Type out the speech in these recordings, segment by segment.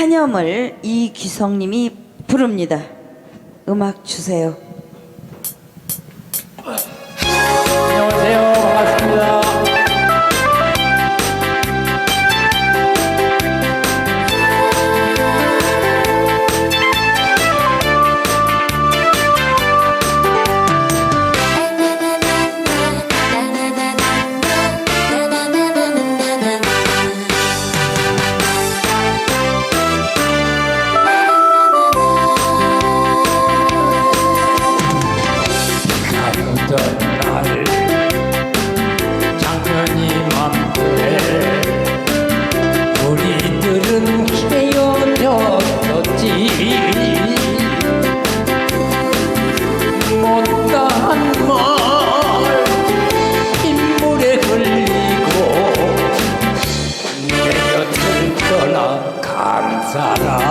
한염을 이기성님이 부릅니다. 음악 주세요. Sara.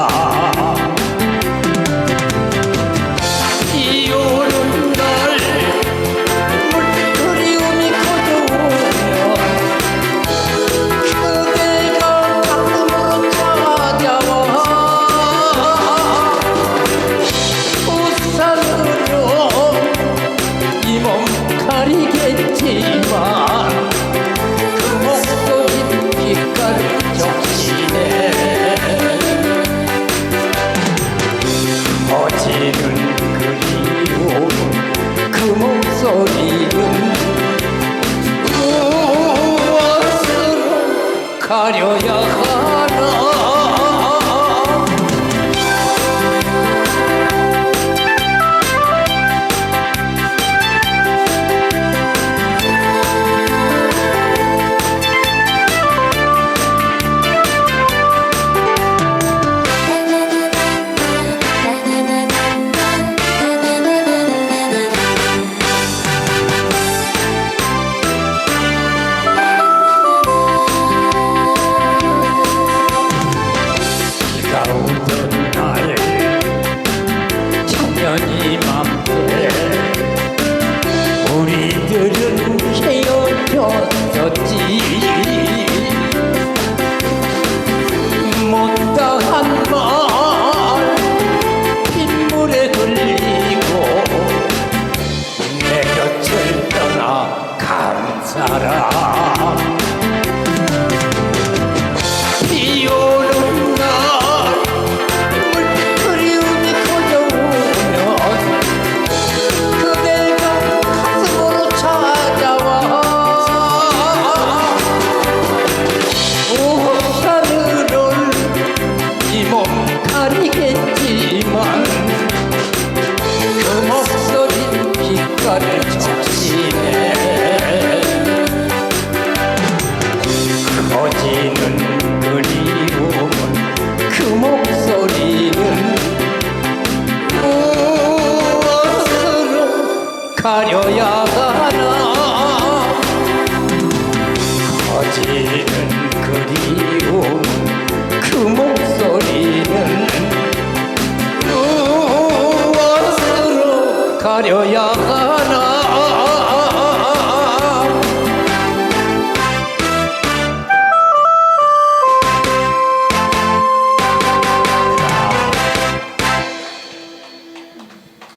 다시는 그리워도 그 목소리는 무엇으로 가려야 하 나를 찾으시네 그 지는 그리움, 그 목소리는 무엇으로 가려야 하나? 그 커지는 그리움 그 목소리는 Kar yağana